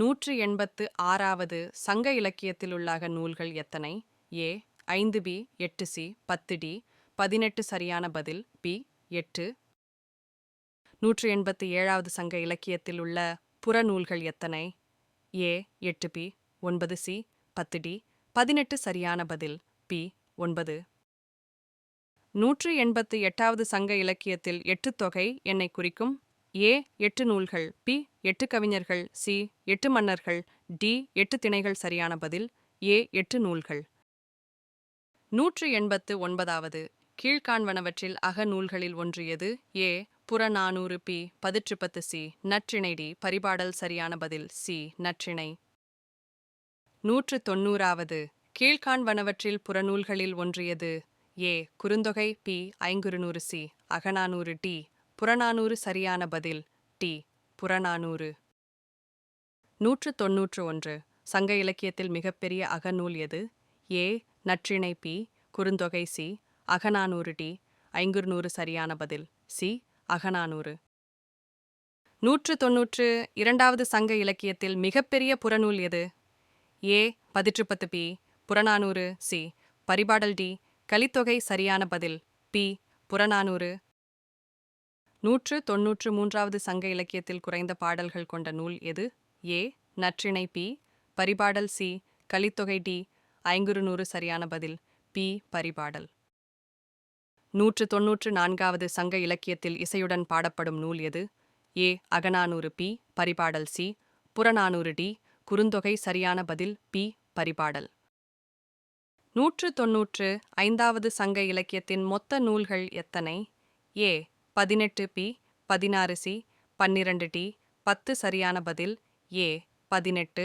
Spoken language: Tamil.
நூற்று எண்பத்து ஆறாவது சங்க இலக்கியத்தில் உள்ளாக நூல்கள் எத்தனை? ஏ ஐந்து பி எட்டு சி பத்து டி பதினெட்டு சரியான பதில் பி எட்டு. நூற்று எண்பத்து ஏழாவது சங்க இலக்கியத்தில் உள்ள புறநூல்கள் எத்தனை? ஏ எட்டு பி ஒன்பது சி பத்து டி பதினெட்டு சரியான பதில் பி ஒன்பது. நூற்று எண்பத்து எட்டாவது சங்க இலக்கியத்தில் எட்டு தொகை என்னை குறிக்கும்? ஏ எட்டு நூல்கள் பி எட்டு கவிஞர்கள் சி எட்டு மன்னர்கள் டி எட்டு திணைகள் சரியான பதில் ஏ எட்டு நூல்கள். நூற்று எண்பத்து ஒன்பதாவது கீழ்காண்வனவற்றில் அகநூல்களில் ஒன்று எது? A Purananuru B Pathitrupathu C Natrinai D Paripadal சரியான பதில் சி நற்றிணை. நூற்று தொன்னூறாவது கீழ்காண்வனவற்றில் புறநூல்களில் ஒன்று எது? A Kurunthogai B Ainkurunuru C Agananuru D Purananuru சரியான பதில் டி. புறநானூறு. நூற்று தொன்னூற்று ஒன்று. சங்க இலக்கியத்தில் மிகப்பெரிய அகநூல் எது? A. Natrinai B. Kurunthogai C. Agananuru D. Ainkurunuru சரியான பதில் சி. அகநானூறு. நூற்று தொன்னூற்று இரண்டாவது சங்க இலக்கியத்தில் மிகப்பெரிய புறநூல் எது? A. Pathitrupathu B. Purananuru C. Paripadal D. Kalithogai சரியான பதில் பி. புறநானூறு. நூற்று தொன்னூற்று மூன்றாவது சங்க இலக்கியத்தில் குறைந்த பாடல்கள் கொண்ட நூல் எது? A. Natrinai B. Paripadal C. Kalithogai D. Ainkurunuru சரியான பதில் பி. பரிபாடல். நூற்று தொன்னூற்று நான்காவது சங்க இலக்கியத்தில் இசையுடன் பாடப்படும் நூல் எது? A. Agananuru B. Paripadal C. Purananuru D. Kurunthogai சரியான பதில் பி. பரிபாடல். நூற்று தொன்னூற்று ஐந்தாவது சங்க இலக்கியத்தின் மொத்த நூல்கள் எத்தனை? ஏ. பதினெட்டு பி பதினாறு சி பன்னிரண்டு டி பத்து சரியான பதில் ஏ பதினெட்டு